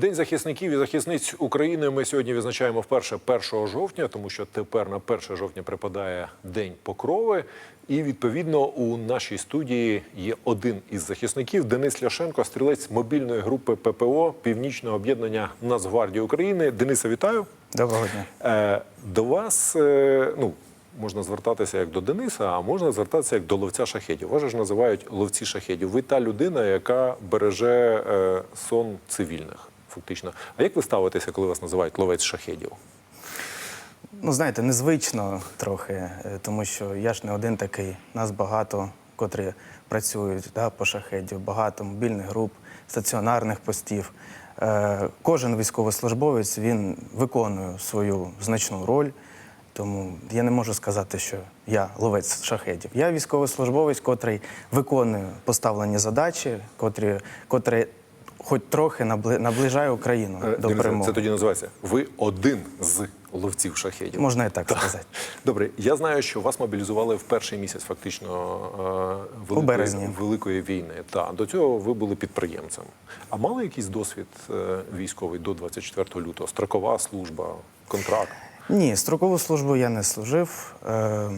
День захисників і захисниць України ми сьогодні відзначаємо вперше 1 жовтня, тому що тепер на 1 жовтня припадає День Покрови. І відповідно у нашій студії є один із захисників Денис Ляшенко, стрілець мобільної групи ППО Північного об'єднання Нацгвардії України. Дениса, вітаю. Доброго дня. Е, до вас е, ну, можна звертатися як до Дениса, а можна звертатися як до ловця шахедів. Вас ж називають ловці шахедів. Ви та людина, яка береже е, сон цивільних, фактично. А як ви ставитеся, коли вас називають ловець шахедів? Ну, знаєте, незвично трохи, е, тому що я ж не один такий. Нас багато, котрі працюють да, по шахедів, багато мобільних груп, стаціонарних постів. Е, кожен військовослужбовець він виконує свою значну роль. Тому я не можу сказати, що я ловець шахедів. Я військовослужбовець, котрий виконує поставлені задачі, котрі, котрі хоч трохи набли- наближає Україну Е, до Денисе, перемоги. Це тоді називається. Ви один з ловців шахедів. Можна і так сказати. Добре, я знаю, що вас мобілізували в перший місяць фактично е, великої, великої війни. Та до цього ви були підприємцем. А мали якийсь досвід е, військовий до 24 лютого? Строкова служба, контракт? Ні, строкову службу я не служив. Е,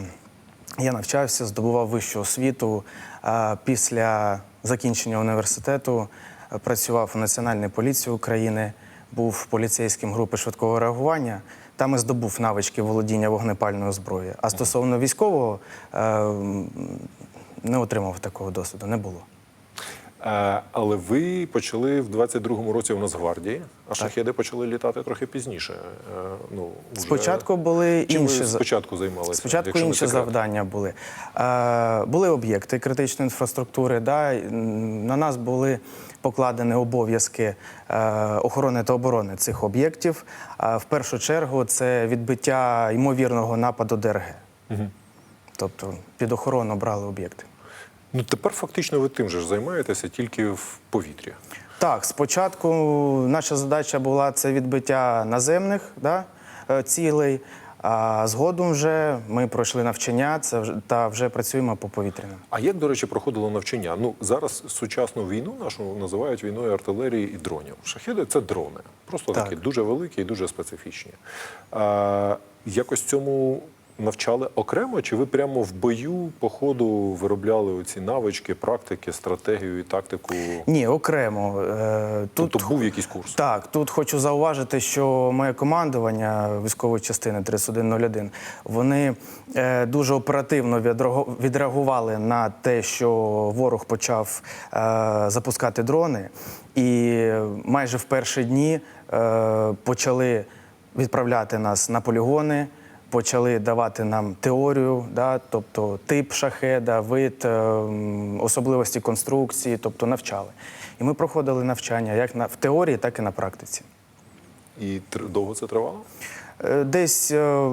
Я навчався, здобував вищу освіту. Після закінчення університету працював у Національній поліції України, був поліцейським групи швидкого реагування. Там і здобув навички володіння вогнепальною зброєю. А стосовно військового е, не отримав такого досвіду, не було. Е, але ви почали в 22-му році в Нацгвардії, а шахеди почали літати трохи пізніше. Е, ну, вже- Спочатку були Чим інші ви спочатку займалися? Спочатку інші завдання були. Були об'єкти критичної інфраструктури. Да, на нас були покладені обов'язки е, охорони та оборони цих об'єктів. В першу чергу це відбиття ймовірного нападу ДРГ. Тобто під охорону брали об'єкти. Ну тепер фактично ви тим же ж займаєтеся тільки в повітрі. Так, спочатку наша задача була це відбиття наземних да, е, цілей, а згодом вже ми пройшли навчання це вже, та вже працюємо по повітряним. А як, до речі, проходило навчання? Ну зараз сучасну війну нашу називають війною артилерії і дронів. Шахіди це дрони, просто Так. такі дуже великі і дуже специфічні. А, якось цьому навчали окремо, чи ви прямо в бою по ходу виробляли оці навички, практики, стратегію і тактику? Ні, окремо. Е, Тут Тобто був якийсь курс? Так, тут хочу зауважити, що моє командування військової частини 3101, вони е, дуже оперативно відреагу- відреагували на те, що ворог почав е, запускати дрони, і майже в перші дні почали відправляти нас на полігони. Почали давати нам теорію, да, тобто тип шахеда, вид, е, особливості конструкції, тобто навчали. І ми проходили навчання як на, в теорії, так і на практиці. І довго це тривало? Е, Десь е,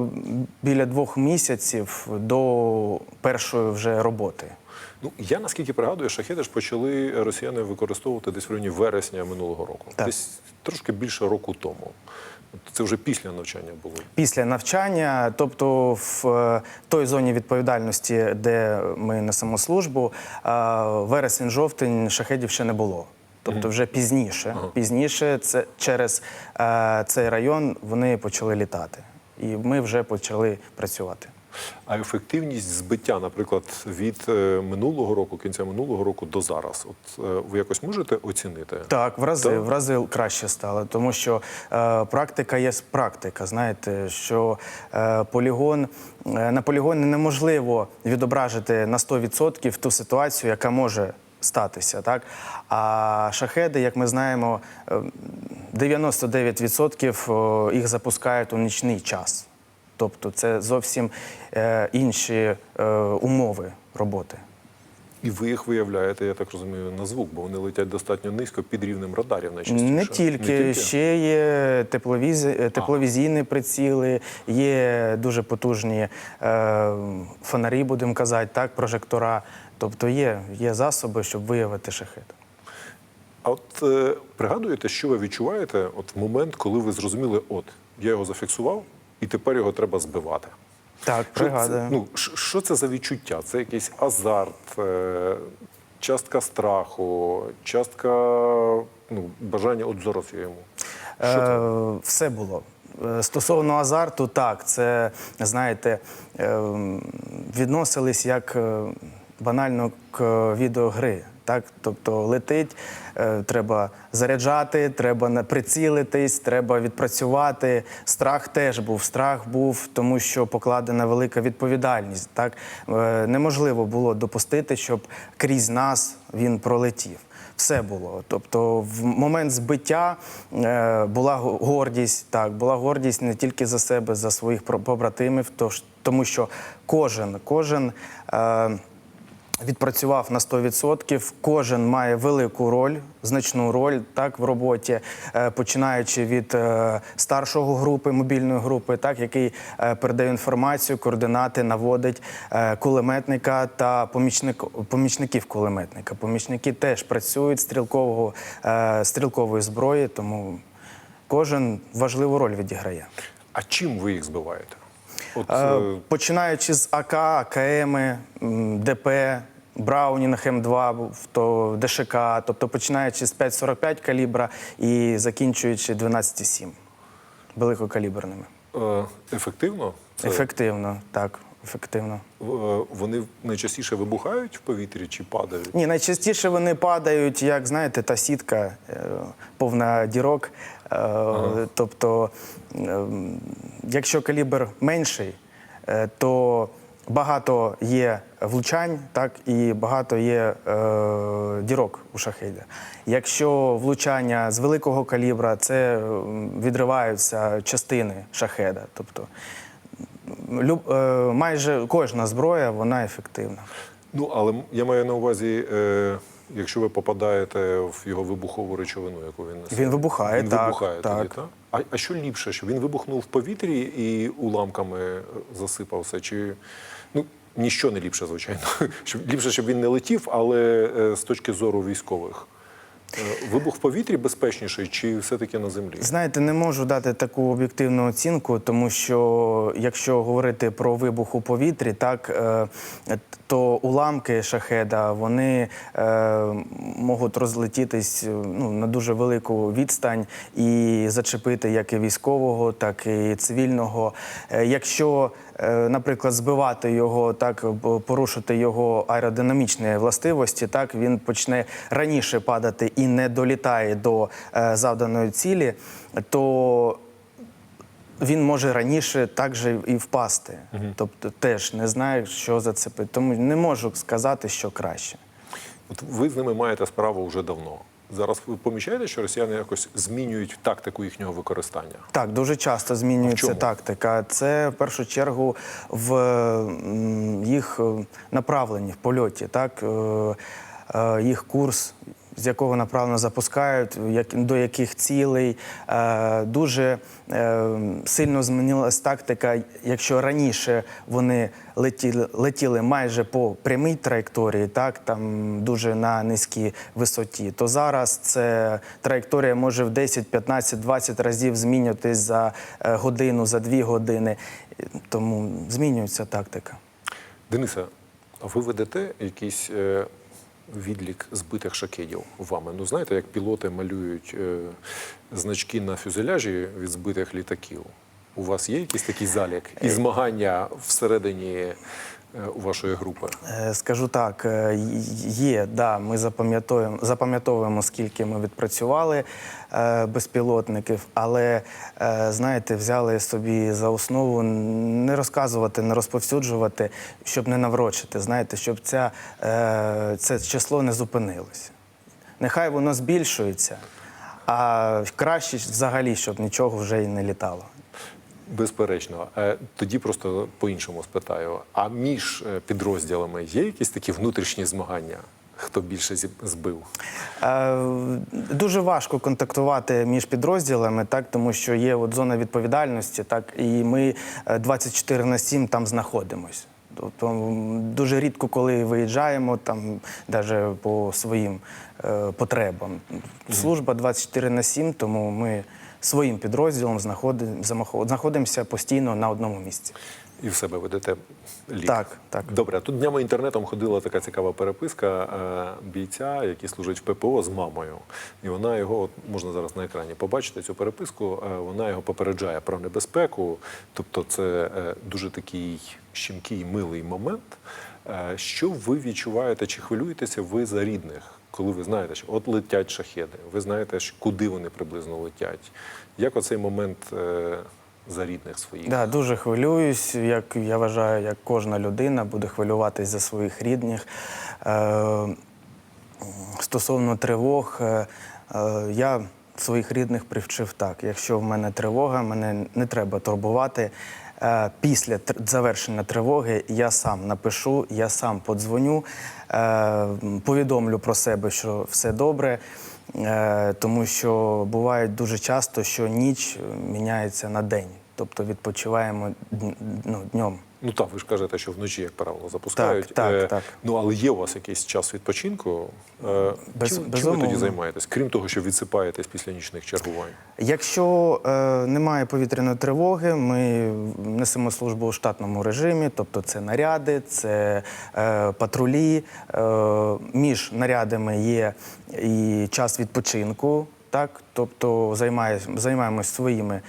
біля двох місяців до першої вже роботи. Ну я наскільки пригадую, шахеди ж почали росіяни використовувати десь в районі вересня минулого року, Так. десь трошки більше року тому. От Це вже після навчання було. Після навчання, тобто в е, той зоні відповідальності, де ми несемо службу, е, вересень-жовтень шахедів ще не було. Тобто вже пізніше. Пізніше це через е, цей район вони почали літати. І ми вже почали працювати. А ефективність збиття, наприклад, від е, минулого року, кінця минулого року до зараз, от е, ви якось можете оцінити? Так, в рази, Так. в рази краще стало, тому що е, практика є практика. Знаєте, що е, полігон е, на полігоні неможливо відображити на 100% ту ситуацію, яка може статися. Так? А шахеди, як ми знаємо, е, 99% їх запускають у нічний час. Тобто це зовсім е, інші е, умови роботи. І ви їх виявляєте, я так розумію, на звук, бо вони летять достатньо низько під рівнем радарів найчастіше. Не тільки, ще є тепловізі, е, тепловізійні приціли, є дуже потужні е, фонарі, будемо казати, так, прожектора. Тобто є, є засоби, щоб виявити шахет. А от е, пригадуєте, що ви відчуваєте от в момент, коли ви зрозуміли, от я його зафіксував, і тепер його треба збивати. Так, пригадую. Ну, що це за відчуття? Це якийсь азарт, е, частка страху, частка ну, бажання от зараз я йому. Що? Е, все було. Е, Стосовно азарту, так, це, знаєте, е, відносились як е, банально к відеогри. Так? Тобто летить, е, треба заряджати, треба прицілитись, треба відпрацювати. Страх теж був. Страх був, тому що покладена велика відповідальність. Так? Е, Неможливо було допустити, щоб крізь нас він пролетів. Все було. Тобто, в момент збиття е, була гордість, так, була гордість не тільки за себе, за своїх побратимів, тому що кожен, кожен е, відпрацював на 100%, кожен має велику роль, значну роль так, в роботі, е, починаючи від е, старшого групи, мобільної групи, так, який е, передає інформацію, координати, наводить кулеметника та помічник, помічників кулеметника. Помічники теж працюють стрілкового, стрілкової зброї, тому кожен важливу роль відіграє. А чим ви їх збиваєте? От, Починаючи з АК, АКМ, ДП, Браунінг М2, то ДШК, тобто починаючи з 5,45 калібра і закінчуючи 12,7 великокаліберними. е, ефективно? Це, Ефективно, так, ефективно. е, вони найчастіше вибухають в повітрі чи падають? Ні, найчастіше вони падають, як знаєте, та сітка е, повна дірок. Е, Тобто, е, якщо калібр менший, то багато є влучань, так і багато є е, дірок у шахеда. Якщо влучання з великого калібра, це відриваються частини шахеда. Тобто, люб, е, майже кожна зброя вона ефективна. Ну, але я маю на увазі, е, якщо ви попадаєте в його вибухову речовину, яку він несе. Він вибухає, він так, вибухає так. тоді, так? А, а що ліпше, що він вибухнув в повітрі і уламками засипався? Чи ну ніщо не ліпше, звичайно. Ліпше, щоб він не летів, але е, з точки зору військових. Е, Вибух в повітрі безпечніший чи все-таки на землі? Знаєте, не можу дати таку об'єктивну оцінку, тому що якщо говорити про вибух у повітрі, так е, то уламки шахеда вони можуть розлетітись ну, на дуже велику відстань і зачепити як і військового, так і цивільного. Якщо Наприклад, збивати його, так порушити його аеродинамічні властивості, так він почне раніше падати і не долітає до е, завданої цілі, то він може раніше також і впасти. Тобто теж не знаю, що зацепити. Тому не можу сказати, що краще. От ви з ними маєте справу вже давно. Зараз ви помічаєте, що росіяни якось змінюють тактику їхнього використання? Так, дуже часто змінюється тактика. Це в першу чергу в їх е, направленні в польоті, так е, е, їх курс. З якого направлено запускають, як, до яких цілей. Е, дуже е, сильно змінилась тактика. Якщо раніше вони летіли, летіли майже по прямій траєкторії, так там дуже на низькій висоті, то зараз це траєкторія може в 10, 15, 20 разів змінюватись за е, годину, за дві години. Тому змінюється тактика. Денисе, а ви ведете якийсь е, відлік збитих шакедів вами? Ну знаєте, як пілоти малюють е, значки на фюзеляжі від збитих літаків? У вас є якийсь такий залік і змагання всередині е, у вашої групи? Е, Скажу так, е, є, да, ми запам'ятовуємо, запам'ятовуємо, скільки ми відпрацювали е, безпілотників, але е, знаєте, взяли собі за основу не розказувати, не розповсюджувати, щоб не наврочити. Знаєте, щоб ця, е, це число не зупинилося. Нехай воно збільшується, а краще взагалі, щоб нічого вже і не літало. Безперечно. Е, Тоді просто по-іншому спитаю. А між е, підрозділами є якісь такі внутрішні змагання? Хто більше збив? Е, Дуже важко контактувати між підрозділами, так тому що є от зона відповідальності, так і ми е, 24 на 7 там знаходимось. Тобто дуже рідко, коли виїжджаємо, там навіть по своїм е, потребам. Служба 24 на 7, тому ми своїм підрозділом знаходимося постійно на одному місці. І в себе ведете лік. Так, так. Добре, тут днями інтернетом ходила така цікава переписка е, бійця, який служить в ППО з мамою. І вона його, от можна зараз на екрані побачити цю переписку, е, вона його попереджає про небезпеку. Тобто це е, дуже такий щемкий, милий момент. Що ви відчуваєте, чи хвилюєтеся ви за рідних? Коли ви знаєте, що от летять шахеди, ви знаєте, що куди вони приблизно летять. Як оцей момент е, за рідних своїх? Да, дуже хвилююсь. Як я вважаю, як кожна людина буде хвилюватись за своїх рідних. Е, стосовно тривог, е, е, я своїх рідних привчив так. Якщо в мене тривога, мене не треба турбувати. Е, Після завершення тривоги я сам напишу, я сам подзвоню, е, повідомлю про себе, що все добре. Е, Тому що буває дуже часто, що ніч міняється на день, тобто відпочиваємо ну, днем. Ну так, ви ж кажете, що вночі, як правило, запускають. Так, так, Е, так. Ну але є у вас якийсь час відпочинку. Е, Без- чим, чим ви тоді займаєтесь? Крім того, що відсипаєтесь після нічних чергувань. Якщо е, немає повітряної тривоги, ми несемо службу у штатному режимі, тобто це наряди, це е, патрулі. Е, між нарядами є і час відпочинку, так? тобто займає, займаємось своїми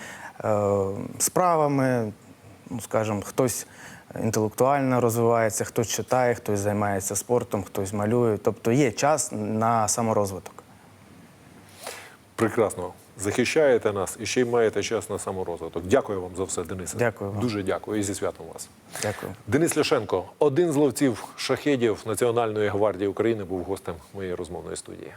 е, справами, ну, скажімо, хтось інтелектуально розвивається, хтось читає, хтось займається спортом, хтось малює. Тобто є час на саморозвиток. Прекрасно. Захищаєте нас і ще й маєте час на саморозвиток. Дякую вам за все, Денисе. Дякую вам. Дуже дякую і зі святом вас. Дякую. Денис Ляшенко, один з ловців шахедів Національної гвардії України, був гостем моєї розмовної студії.